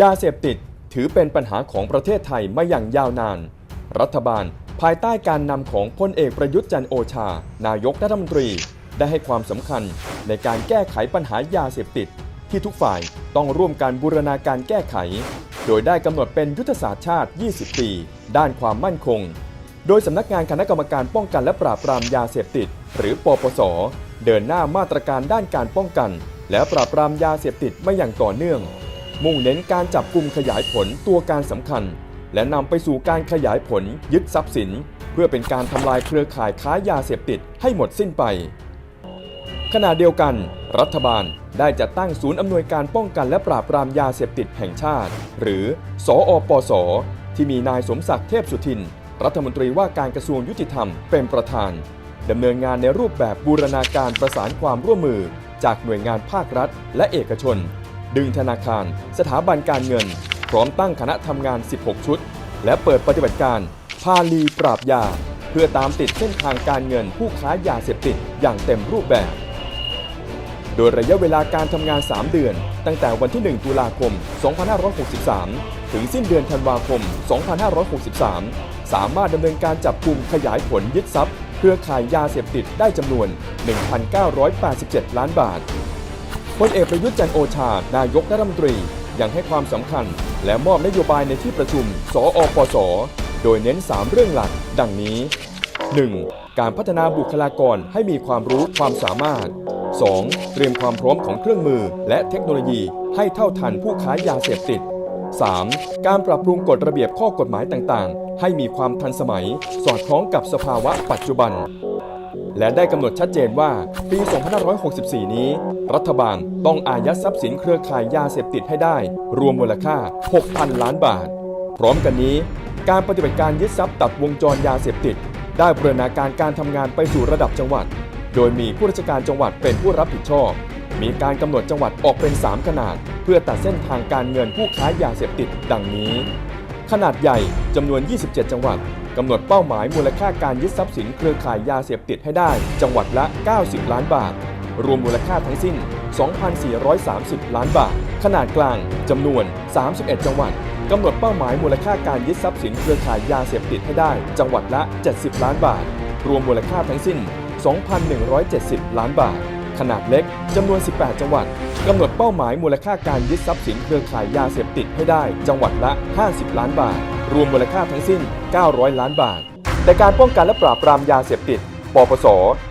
ยาเสพติดถือเป็นปัญหาของประเทศไทยมาอย่างยาวนาน รัฐบาลภายใต้การนำของพลเอกประยุทธ์จันโอชา นายกรัฐมนตรี ได้ให้ความสำคัญในการแก้ไขปัญหายาเสพติด ที่ทุกฝ่ายต้องร่วมกันบูรณาการแก้ไข โดยได้กำหนดเป็นยุทธศาสตร์ชาติ 20 ปี ด้านความมั่นคง โดยสำนักงานคณะกรรมการป้องกันและปราบปรามยาเสพติด หรือปปส เดินหน้ามาตรการด้านการป้องกัน และปราบปรามยาเสพติดม่อย่างต่อเนื่อง มุ่งเน้นการจับกลุ่มขยายผลตัวการสำคัญ และนำไปสู่การขยายผลยึดทรัพย์สิน เพื่อเป็นการทำลายเครือข่ายค้ายาเสพติดให้หมดสิ้นไป ขณะเดียวกัน รัฐบาลได้จัดตั้งศูนย์อำนวยการป้องกันและปราบปรามยาเสพติดแห่งชาติ หรือ สอปส ที่มีนายสมศักดิ์เทพสุทิน รัฐมนตรีว่าการกระทรวงยุติธรรมเป็นประธานดำเนินงานในรูปแบบบูรณาการประสานความร่วมมือ จากหน่วยงานภาครัฐ และเอกชน ดึงธนาคาร สถาบันการเงิน พร้อมตั้งคณะทำงาน 16 ชุด และเปิดปฏิบัติการพาลีปราบยา เพื่อตามติดเส้นทางการเงินผู้ค้ายาเสพติดอย่างเต็มรูปแบบ โดยระยะเวลาการทำงาน 3 เดือน ตั้งแต่วันที่ 1 ตุลาคม 2563 ถึงสิ้นเดือนธันวาคม 2563 สามารถดำเนินการจับกลุ่มขยายผลยึดทรัพย์ เครือข่ายยาเสพติดได้จำนวน 1,987 ล้านบาท ลเอกประยุทธ์จันโอชา นายกรัฐมนตรี ยังให้ความสำคัญ และมอบนโยบายในที่ประชุมสออปส โดยเน้น 3 เรื่องหลัก ดังนี้ 1. การพัฒนาบุคลากรให้มีความรู้ความสามารถ 2. เตรียมความพร้อมของเครื่องมือ และเทคโนโลยีให้เท่าทันผู้ค้ายาเสพติด 3. การปรับปรุงกฎระเบียบข้อกฎหมายต่างๆ ให้มีความทันสมัย สอดคล้องกับสภาวะปัจจุบัน และได้กำหนดชัดเจนว่าปี 2564 นี้ รัฐบาลต้องอายัดทรัพย์สินเครือข่ายยาเสพติดให้ได้ รวมมูลค่า 6,000 ล้านบาท พร้อมกันนี้ การปฏิบัติการยึดทรัพย์ตัดวงจรยาเสพติด ได้บูรณาการการทำงานไปสู่ระดับจังหวัด โดยมีผู้ราชการจังหวัดเป็นผู้รับผิดชอบ มีการกำหนดจังหวัดออกเป็น 3 ขนาด เพื่อตัดเส้นทางการเงินผู้ค้ายาเสพติด ดังนี้ ขนาดใหญ่จำนวน 27 จังหวัดกำหนดเป้าหมายมูลค่าการยึดทรัพย์สินเครือข่ายยาเสพติดให้ได้ จังหวัดละ 90 ล้านบาท รวมมูลค่าทั้งสิ้น 2,430 ล้านบาท ขนาดกลางจำนวน 31 จังหวัดกำหนดเป้าหมายมูลค่าการยึดทรัพย์สินเครือข่ายยาเสพติดให้ได้ จังหวัดละ 70 ล้านบาท รวมมูลค่าทั้งสิ้น 2,170 ล้านบาท ขนาดเล็กจำนวน 18 จังหวัดกำหนดเป้าหมายมูลค่าการยึดทรัพย์สินเครือข่ายยาเสพติดให้ได้ จังหวัดละ 50 ล้านบาท รวมมูลค่าทั้งสิ้น 900 ล้านบาท แต่การป้องกันและปราบปรามยาเสพติด ปปส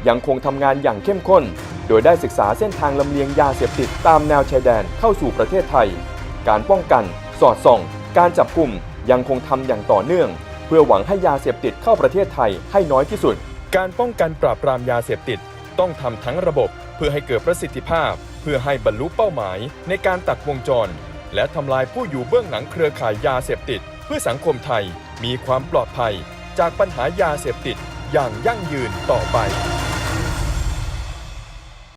ยังคงทำงานอย่างเข้มข้น โดยได้ศึกษาเส้นทางลำเลียงยาเสพติดตามแนวชายแดนเข้าสู่ประเทศไทย การป้องกัน สอดส่อง การจับกลุ่มยังคงทำอย่างต่อเนื่อง เพื่อหวังให้ยาเสพติดเข้าประเทศไทยให้น้อยที่สุด การป้องกันปราบปรามยาเสพติดต้องทำทั้งระบบ พื่อให้เกิดประสิทธิภาพ เพื่อให้บรรลุเป้าหมายในการตัดวงจร และทำลายผู้อยู่เบื้องหลังเครือข่ายยาเสพติด เพื่อสังคมไทยมีความปลอดภัย จากปัญหายาเสพติดอย่างยั่งยืนต่อไป